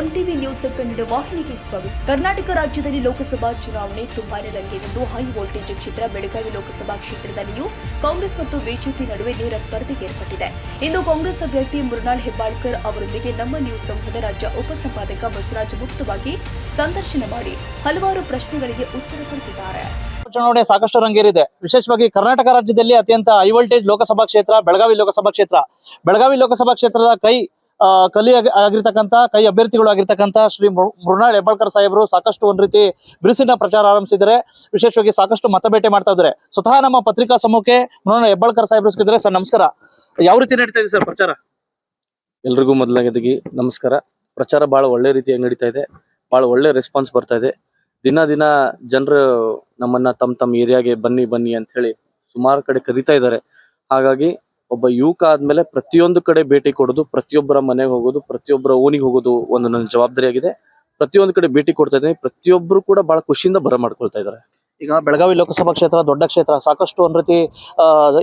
ಕನ್ನಡ ವಾಹಿನಿಗೆ ಸ್ವಾಗತ. ಕರ್ನಾಟಕ ರಾಜ್ಯದಲ್ಲಿ ಲೋಕಸಭಾ ಚುನಾವಣೆ ತುಂಬಾನೇ ರಂಗೇರಿದ್ದು ಹೈ ವೋಲ್ಟೇಜ್ ಕ್ಷೇತ್ರ, ಬೆಳಗಾವಿ ಲೋಕಸಭಾ ಕ್ಷೇತ್ರದಲ್ಲಿಯೂ ಕಾಂಗ್ರೆಸ್ ಮತ್ತು ಬಿಜೆಪಿ ನಡುವೆ ನೇರ ಸ್ಪರ್ಧೆ ಏರ್ಪಟ್ಟಿದೆ. ಇಂದು ಕಾಂಗ್ರೆಸ್ ಅಭ್ಯರ್ಥಿ ಮೃಣಾಲ್ ಹೆಬ್ಬಾಳ್ಕರ್ ಅವರೊಂದಿಗೆ ನಮ್ಮ ನ್ಯೂಸ್ ಸಂಘದ ರಾಜ್ಯ ಉಪಸಂಪಾದಕ ಬಸವರಾಜ್ ಮುಕ್ತವಾಗಿ ಸಂದರ್ಶನ ಮಾಡಿ ಹಲವಾರು ಪ್ರಶ್ನೆಗಳಿಗೆ ಉತ್ತರ ಕೊಡುತ್ತಿದ್ದಾರೆ. ಚುನಾವಣೆ ಸಾಕಷ್ಟು ರಂಗೇರಿದೆ. ವಿಶೇಷವಾಗಿ ಕರ್ನಾಟಕ ರಾಜ್ಯದಲ್ಲಿ ಅತ್ಯಂತ ಹೈ ವೋಲ್ಟೇಜ್ ಲೋಕಸಭಾ ಕ್ಷೇತ್ರ, ಬೆಳಗಾವಿ ಲೋಕಸಭಾ ಕ್ಷೇತ್ರ. ಬೆಳಗಾವಿ ಲೋಕಸಭಾ ಕ್ಷೇತ್ರದ ಕೈ ಕಲಿ ಆಗಿ- ಆಗಿರ್ತಕ್ಕಂಥ, ಕೈ ಅಭ್ಯರ್ಥಿಗಳು ಆಗಿರ್ತಕ್ಕಂಥ ಶ್ರೀ ಮೃಣಾಳ್ ಹೆಬ್ಬಾಳ್ಕರ್ ಸಾಹೇಬರು ಸಾಕಷ್ಟು ಒಂದ್ ರೀತಿ ಬಿರುಸಿನ ಪ್ರಚಾರ ಆರಂಭಿಸಿದ್ದಾರೆ. ವಿಶೇಷವಾಗಿ ಸಾಕಷ್ಟು ಮತಬೇಟೆ ಮಾಡ್ತಾ ಇದ್ದಾರೆ. ಸ್ವತಃ ನಮ್ಮ ಪತ್ರಿಕಾ ಸಮೂಹಕ್ಕೆ ಮೃಣಾಳ್ ಹೆಬ್ಬಾಳ್ಕರ್ ಸಾಹೇಬರು ಸಿಕ್ಕಿದ್ರೆ ಸರ್, ನಮಸ್ಕಾರ. ಯಾವ ರೀತಿ ನಡೀತಾ ಇದೆ ಸರ್ ಪ್ರಚಾರ? ಎಲ್ರಿಗೂ ಮೊದಲನೇದಾಗಿ ನಮಸ್ಕಾರ. ಪ್ರಚಾರ ಬಹಳ ಒಳ್ಳೆ ರೀತಿಯಾಗಿ ನಡೀತಾ ಇದೆ. ಬಹಳ ಒಳ್ಳೆ ರೆಸ್ಪಾನ್ಸ್ ಬರ್ತಾ ಇದೆ. ದಿನ ದಿನ ಜನರು ನಮ್ಮನ್ನ ತಮ್ಮ ತಮ್ಮ ಏರಿಯಾಗೆ ಬನ್ನಿ ಬನ್ನಿ ಅಂತ ಹೇಳಿ ಸುಮಾರು ಕಡೆ ಕರಿತಾ ಇದ್ದಾರೆ. ಹಾಗಾಗಿ ಒಬ್ಬ ಯುವಕ ಆದ್ಮೇಲೆ ಪ್ರತಿಯೊಂದು ಕಡೆ ಭೇಟಿ ಕೊಡೋದು ಪ್ರತಿಯೊಬ್ಬರ ಮನೆಗೆ ಹೋಗೋದು ಪ್ರತಿಯೊಬ್ಬರ ಓಣಿಗೆ ಹೋಗೋದು ಒಂದು ನನ್ನ ಜವಾಬ್ದಾರಿಯಾಗಿದೆ. ಪ್ರತಿಯೊಂದು ಕಡೆ ಭೇಟಿ ಕೊಡ್ತಾ ಇದ್ದೀನಿ. ಪ್ರತಿಯೊಬ್ಬರು ಕೂಡ ಬಹಳ ಖುಷಿಯಿಂದ ಬರ ಮಾಡ್ಕೊಳ್ತಾ ಇದ್ದಾರೆ. ಈಗ ಬೆಳಗಾವಿ ಲೋಕಸಭಾ ಕ್ಷೇತ್ರ ದೊಡ್ಡ ಕ್ಷೇತ್ರ ಸಾಕಷ್ಟು ಒಂದ್ ರೀತಿ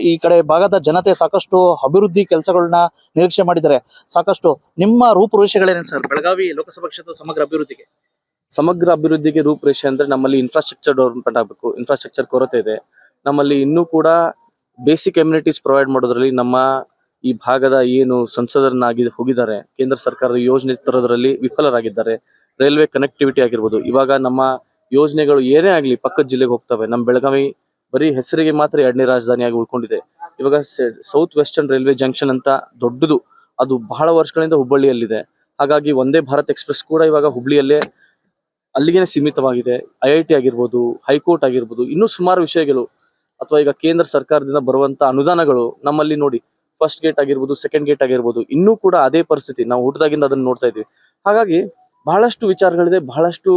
ಈ ಕಡೆ ಭಾಗದ ಜನತೆ ಸಾಕಷ್ಟು ಅಭಿವೃದ್ಧಿ ಕೆಲಸಗಳನ್ನ ನಿರೀಕ್ಷೆ ಮಾಡಿದ್ದಾರೆ. ಸಾಕಷ್ಟು ನಿಮ್ಮ ರೂಪುರೇಷೆಗಳೇನೇನು ಸರ್ ಬೆಳಗಾವಿ ಲೋಕಸಭಾ ಕ್ಷೇತ್ರ ಸಮಗ್ರ ಅಭಿವೃದ್ಧಿಗೆ? ಸಮಗ್ರ ಅಭಿವೃದ್ಧಿಗೆ ರೂಪರೇಷೆ ಅಂದ್ರೆ ನಮ್ಮಲ್ಲಿ ಇನ್ಫ್ರಾಸ್ಟ್ರಕ್ಚರ್ ಡೆವಲಪ್ಮೆಂಟ್ ಆಗಬೇಕು. ಇನ್ಫ್ರಾಸ್ಟ್ರಕ್ಚರ್ ಕೊರತೆ ಇದೆ. ನಮ್ಮಲ್ಲಿ ಇನ್ನೂ ಕೂಡ ಬೇಸಿಕ್ ಎಮ್ಯುನಿಟೀಸ್ ಪ್ರೊವೈಡ್ ಮಾಡೋದ್ರಲ್ಲಿ ನಮ್ಮ ಈ ಭಾಗದ ಏನು ಸಂಸದರನ್ನಾಗಿ ಹೋಗಿದ್ದಾರೆ, ಕೇಂದ್ರ ಸರ್ಕಾರದ ಯೋಜನೆ ತರೋದ್ರಲ್ಲಿ ವಿಫಲರಾಗಿದ್ದಾರೆ, ರೈಲ್ವೆ ಕನೆಕ್ಟಿವಿಟಿ ಆಗಿರ್ಬೋದು. ಇವಾಗ ನಮ್ಮ ಯೋಜನೆಗಳು ಏನೇ ಆಗಲಿ ಪಕ್ಕದ ಜಿಲ್ಲೆಗೆ ಹೋಗ್ತವೆ. ನಮ್ಮ ಬೆಳಗಾವಿ ಬರೀ ಹೆಸರಿಗೆ ಮಾತ್ರ ಎರಡನೇ ರಾಜಧಾನಿಯಾಗಿ ಉಳ್ಕೊಂಡಿದೆ. ಇವಾಗ ಸೌತ್ ವೆಸ್ಟರ್ನ್ ರೈಲ್ವೆ ಜಂಕ್ಷನ್ ಅಂತ ದೊಡ್ಡದು, ಅದು ಬಹಳ ವರ್ಷಗಳಿಂದ ಹುಬ್ಬಳ್ಳಿಯಲ್ಲಿದೆ. ಹಾಗಾಗಿ ಒಂದೇ ಭಾರತ್ ಎಕ್ಸ್ಪ್ರೆಸ್ ಕೂಡ ಇವಾಗ ಹುಬ್ಳಿಯಲ್ಲೇ ಅಲ್ಲಿಗೇನೆ ಸೀಮಿತವಾಗಿದೆ. ಐ ಐ ಟಿ ಆಗಿರ್ಬೋದು, ಹೈಕೋರ್ಟ್ ಆಗಿರ್ಬೋದು, ಇನ್ನೂ ಸುಮಾರು ವಿಷಯಗಳು ಅಥವಾ ಈಗ ಕೇಂದ್ರ ಸರ್ಕಾರದಿಂದ ಬರುವಂತ ಅನುದಾನಗಳು ನಮ್ಮಲ್ಲಿ ನೋಡಿ ಫಸ್ಟ್ ಗೇಟ್ ಆಗಿರ್ಬೋದು ಸೆಕೆಂಡ್ ಗೇಟ್ ಆಗಿರ್ಬೋದು, ಇನ್ನೂ ಕೂಡ ಅದೇ ಪರಿಸ್ಥಿತಿ. ನಾವು ಹುಟ್ಟದಾಗಿಂದ ಅದನ್ನ ನೋಡ್ತಾ ಇದ್ವಿ. ಹಾಗಾಗಿ ಬಹಳಷ್ಟು ವಿಚಾರಗಳಿದೆ. ಬಹಳಷ್ಟು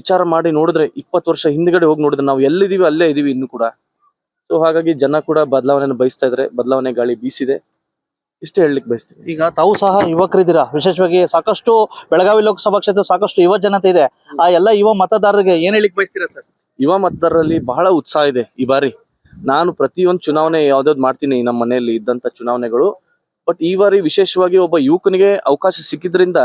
ವಿಚಾರ ಮಾಡಿ ನೋಡಿದ್ರೆ ಇಪ್ಪತ್ತು ವರ್ಷ ಹಿಂದ್ಗಡೆ ಹೋಗಿ ನೋಡಿದ್ರೆ ನಾವು ಎಲ್ಲಿದೀವಿ ಅಲ್ಲೇ ಇದೀವಿ ಇನ್ನು ಕೂಡ. ಸೊ ಹಾಗಾಗಿ ಜನ ಕೂಡ ಬದಲಾವಣೆಯನ್ನು ಬಯಸ್ತಾ ಇದ್ರೆ ಬದಲಾವಣೆ ಗಾಳಿ ಬೀಸಿದೆ. ಇಷ್ಟೇ ಹೇಳಲಿಕ್ಕೆ ಬಯಸ್ತೀನಿ. ಈಗ ತಾವು ಸಹ ಯುವಕರಿದ್ದೀರಾ? ವಿಶೇಷವಾಗಿ ಸಾಕಷ್ಟು ಬೆಳಗಾವಿ ಲೋಕಸಭಾ ಕ್ಷೇತ್ರ ಸಾಕಷ್ಟು ಯುವ ಜನತೆ ಇದೆ. ಆ ಎಲ್ಲ ಯುವ ಮತದಾರರಿಗೆ ಏನ್ ಹೇಳಿಕ್ ಬಯಸ್ತೀರಾ ಸರ್? ಯುವ ಮತದಾರರಲ್ಲಿ ಬಹಳ ಉತ್ಸಾಹ ಇದೆ ಈ ಬಾರಿ. ನಾನು ಪ್ರತಿಯೊಂದು ಚುನಾವಣೆ ಯಾವ್ದಾವ್ದು ಮಾಡ್ತೀನಿ ನಮ್ಮ ಮನೆಯಲ್ಲಿ ಇದ್ದಂತ ಚುನಾವಣೆಗಳು. ಬಟ್ ಈ ಬಾರಿ ವಿಶೇಷವಾಗಿ ಒಬ್ಬ ಯುವಕನಿಗೆ ಅವಕಾಶ ಸಿಕ್ಕಿದ್ರಿಂದ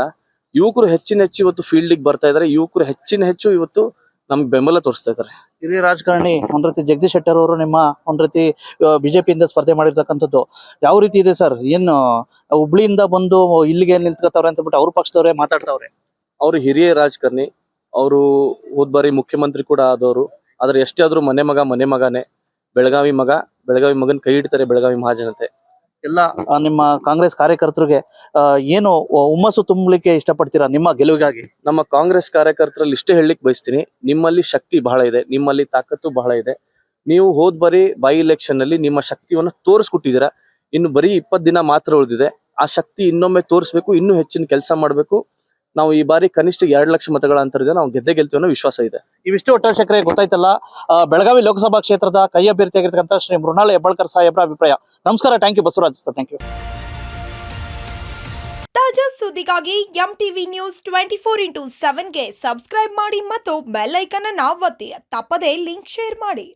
ಯುವಕರು ಹೆಚ್ಚಿನ ಹೆಚ್ಚು ಇವತ್ತು ಫೀಲ್ಡಿಗೆ ಬರ್ತಾ ಇದ್ದಾರೆ ಯುವಕರು ಹೆಚ್ಚಿನ ಹೆಚ್ಚು ಇವತ್ತು ನಮ್ಗೆ ಬೆಂಬಲ ತೋರಿಸ್ತಾ ಇದ್ದಾರೆ ಹಿರಿಯ ರಾಜಕಾರಣಿ ಒಂದ್ ರೀತಿ ಜಗದೀಶ್ ಶೆಟ್ಟರ್ ಅವರು ನಿಮ್ಮ ಒಂದ್ ರೀತಿ ಬಿಜೆಪಿಯಿಂದ ಸ್ಪರ್ಧೆ ಮಾಡಿರ್ತಕ್ಕಂಥದ್ದು ಯಾವ ರೀತಿ ಇದೆ ಸರ್? ಏನು ಹುಬ್ಳಿಯಿಂದ ಬಂದು ಇಲ್ಲಿಗೆ ಏನ್ ನಿಲ್ತ್ಕೊತಾವ್ರೆ ಅಂತ ಬಿಟ್ಟು ಅವ್ರ ಪಕ್ಷದವ್ರೆ ಮಾತಾಡ್ತಾವ್ರೆ? ಅವ್ರು ಹಿರಿಯ ರಾಜಕಾರಣಿ. ಅವರು ಹೋದ್ ಬಾರಿ ಮುಖ್ಯಮಂತ್ರಿ ಕೂಡ ಆದವರು. ಆದ್ರೆ ಎಷ್ಟೇ ಆದ್ರೂ ಮನೆ ಮಗ ಮನೆ ಮಗನೇ. ಬೆಳಗಾವಿ ಮಗ ಬೆಳಗಾವಿ ಮಗನ್ ಕೈ ಇಡ್ತಾರೆ ಬೆಳಗಾವಿ ಮಹಾಜನತೆ. ಎಲ್ಲ ನಿಮ್ಮ ಕಾಂಗ್ರೆಸ್ ಕಾರ್ಯಕರ್ತರಿಗೆ ಏನು ಹುಮ್ಮಸ್ಸು ತುಂಬಲಿಕ್ಕೆ ಇಷ್ಟಪಡ್ತೀರಾ ನಿಮ್ಮ ಗೆಲುವಿಗಾಗಿ? ನಮ್ಮ ಕಾಂಗ್ರೆಸ್ ಕಾರ್ಯಕರ್ತರಲ್ಲಿ ಇಷ್ಟೇ ಹೇಳಲಿಕ್ಕೆ ಬಯಸ್ತೀನಿ. ನಿಮ್ಮಲ್ಲಿ ಶಕ್ತಿ ಬಹಳ ಇದೆ. ನಿಮ್ಮಲ್ಲಿ ತಾಕತ್ತು ಬಹಳ ಇದೆ. ನೀವು ಹೋದ್ ಬರಿ ಬೈ ಇಲೆಕ್ಷನ್ ಅಲ್ಲಿ ನಿಮ್ಮ ಶಕ್ತಿಯನ್ನ ತೋರಿಸ್ಕೊಟ್ಟಿದ್ದೀರಾ. ಇನ್ನು ಬರೀ ಇಪ್ಪತ್ತು ದಿನ ಮಾತ್ರ ಉಳಿದಿದೆ. ಆ ಶಕ್ತಿ ಇನ್ನೊಮ್ಮೆ ತೋರಿಸ್ಬೇಕು ಇನ್ನೂ ಹೆಚ್ಚಿನ ಕೆಲಸ ಮಾಡಬೇಕು. ನಾವು ಈ ಬಾರಿ ಕನಿಷ್ಠ ಎರಡು ಲಕ್ಷ ಮತಗಳ ಅಂತರದಿಂದ ನಾವು ಗೆದ್ದೆ ಗೆಲ್ತೀವಿ ಅನ್ನೋ ವಿಶ್ವಾಸ ಇದೆ. ಇವಿಷ್ಟು ಒಟ್ಟಾರೆ ಗೊತ್ತಾಯ್ತಲ್ಲ. ಆ, ಬೆಳಗಾವಿ ಲೋಕಸಭಾ ಕ್ಷೇತ್ರದ ಕೈ ಅಭ್ಯರ್ಥಿಯಾಗಿರ್ತಕ್ಕಂಥ ಶ್ರೀ ಮೃಣಾಲ್ ಹೆಬ್ಬಾಳ್ಕರ್ ಸಾಹೇಬ್ರ ಅಭಿಪ್ರಾಯ. ನಮಸ್ಕಾರ thank you Basavaraj sir thank you ತಾಜಾ ಸುದ್ದಿಗಾಗಿ M TV news twenty four into ಸೆವೆನ್ಗೆ subscribe ಮಾಡಿ ಮತ್ತು ಬೆಲ್ ಐಕನ್ ಅನ್ನು ಒತ್ತಿ. ತಪ್ಪದೇ ಲಿಂಕ್ ಶೇರ್ ಮಾಡಿ.